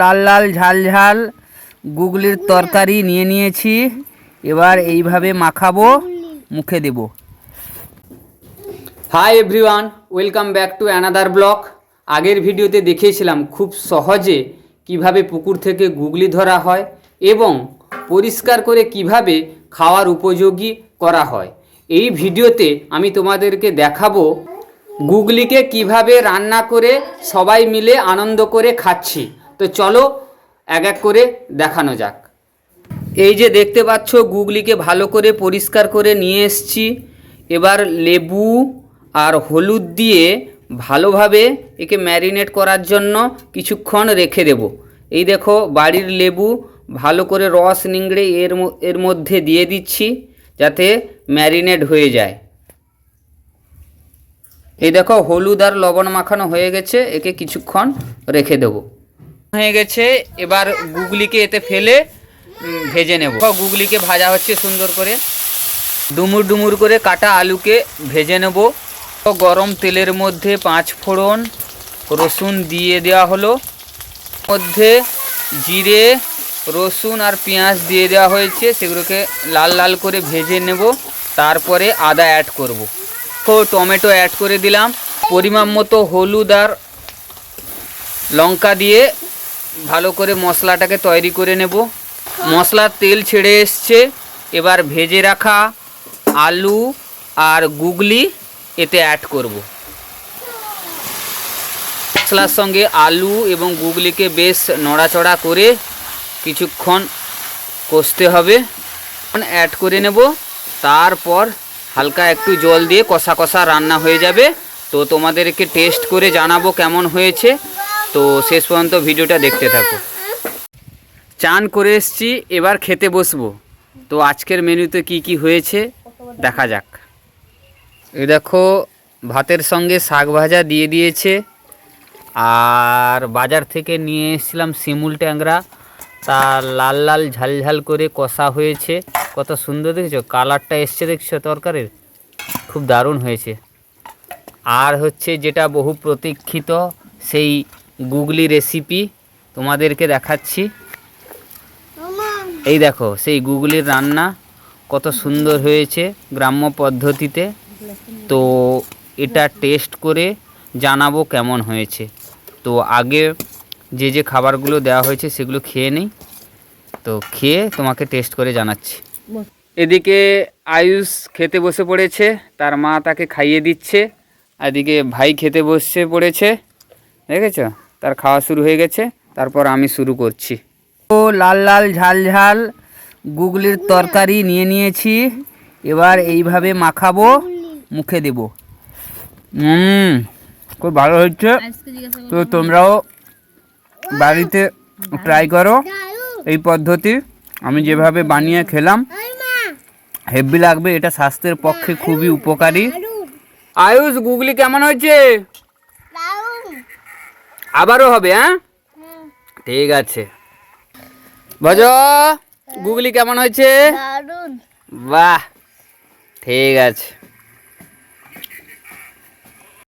লাল লাল, ঝাল ঝাল, গুগলির তরকারি নিয়ে নিয়েছি। এবার এইভাবে মাখাবো, মুখে দেব। Hi everyone welcome back to another vlog আগের ভিডিওতে দেখিয়েছিলাম খুব সহজে কীভাবে পুকুর থেকে গুগলি ধরা হয় এবং পরিষ্কার করে কীভাবে খাওয়ার উপযোগী করা হয়। এই ভিডিওতে আমি তোমাদেরকে দেখাবো গুগলিকে কীভাবে রান্না করে সবাই মিলে আনন্দ করে খাচ্ছি। তো চলো এক এক করে দেখানো যাক। এই যে দেখতে পাচ্ছ, গুগলিকে ভালো করে পরিষ্কার করে নিয়ে এসছি। এবার লেবু আর হলুদ দিয়ে ভালোভাবে একে ম্যারিনেট করার জন্য কিছুক্ষণ রেখে দেব। এই দেখো, বাড়ির লেবু ভালো করে রস নিংড়ে এর এর মধ্যে দিয়ে দিচ্ছি যাতে ম্যারিনেট হয়ে যায়। এই দেখো, হলুদ আর লবণ মাখানো হয়ে গেছে, একে কিছুক্ষণ রেখে দেব। হয়ে গেছে, এবার গুগলিকে এতে ফেলে ভেজে নেব। গুগলিকে ভাজা হচ্ছে সুন্দর করে। ডুমুর ডুমুর করে কাটা আলুকে ভেজে নেব। গরম তেলের মধ্যে পাঁচ ফোড়ন, রসুন দিয়ে দেওয়া হলো। মধ্যে জিরে, রসুন আর পেঁয়াজ দিয়ে দেওয়া হয়েছে, সেগুলোকে লাল লাল করে ভেজে নেব। তারপরে আদা অ্যাড করব। তো টমেটো অ্যাড করে দিলাম। পরিমাণ মতো হলুদ আর লঙ্কা দিয়ে ভালো করে মশলাটাকে তৈরি করে নেব। মশলার তেল ছেড়ে এসছে। এবার ভেজে রাখা আলু আর গুগলি এতে অ্যাড করব। মশলার সঙ্গে আলু এবং গুগলিকে বেশ নড়াচড়া করে কিছুক্ষণ কষতে হবে। অ্যাড করে নেব। তারপর হালকা একটু জল দিয়ে কষা কষা রান্না হয়ে যাবে। তো তোমাদেরকে টেস্ট করে জানাব কেমন হয়েছে। তো শেষ পর্যন্ত ভিডিওটা দেখতে থাকো। চান করে এসছি, এবার খেতে বসবো। তো আজকের মেনুতে কি কি হয়েছে, দেখা যাক। এই দেখো, ভাতের সঙ্গে শাক ভাজা দিয়ে দিয়েছে। আর বাজার থেকে নিয়ে এসেছিলাম শিমুল ট্যাংরা। তা লাল লাল ঝাল ঝাল করে কষা হয়েছে। কত সুন্দর দেখেছ? কালারটা এসছে দেখছ তরকারির? খুব দারুণ হয়েছে। আর হচ্ছে যেটা বহু প্রতীক্ষিত, সেই গুগলি রেসিপি তোমাদেরকে দেখাচ্ছি। এই দেখো সেই গুগলির রান্না কত সুন্দর হয়েছে গ্রাম্য পদ্ধতিতে। তো এটা টেস্ট করে জানাব কেমন হয়েছে। তো আগে যে যে খাবারগুলো দেওয়া হয়েছে সেগুলো খেয়ে নিই। তো খেয়ে তোমাকে টেস্ট করে জানাচ্ছি। এদিকে আয়ুষ খেতে বসে পড়েছে তার মা তাকে খাইয়ে দিচ্ছে। এদিকে ভাই খেতে বসে পড়েছে দেখেছ? তার খাওয়া শুরু হয়ে গেছে তারপর আমি শুরু করছি। ও লাল লাল ঝাল ঝাল গুগলির তরকারি নিয়ে নিয়েছি এবার এইভাবে মাখাবো মুখে দেব। হুম খুব ভালো হচ্ছে তো তোমরাও বাড়িতে ট্রাই করো। এই পদ্ধতি আমি যেভাবে বানিয়ে খেলাম হেভি লাগবে এটা স্বাস্থ্যের পক্ষে খুবই উপকারী। আয়ুষ গুগলি কেমন হয়েছে? আবারও হবে হ্যাঁ? ঠিক আছে। ভজ গুগলি কেমন হয়েছে? বাহ ঠিক আছে।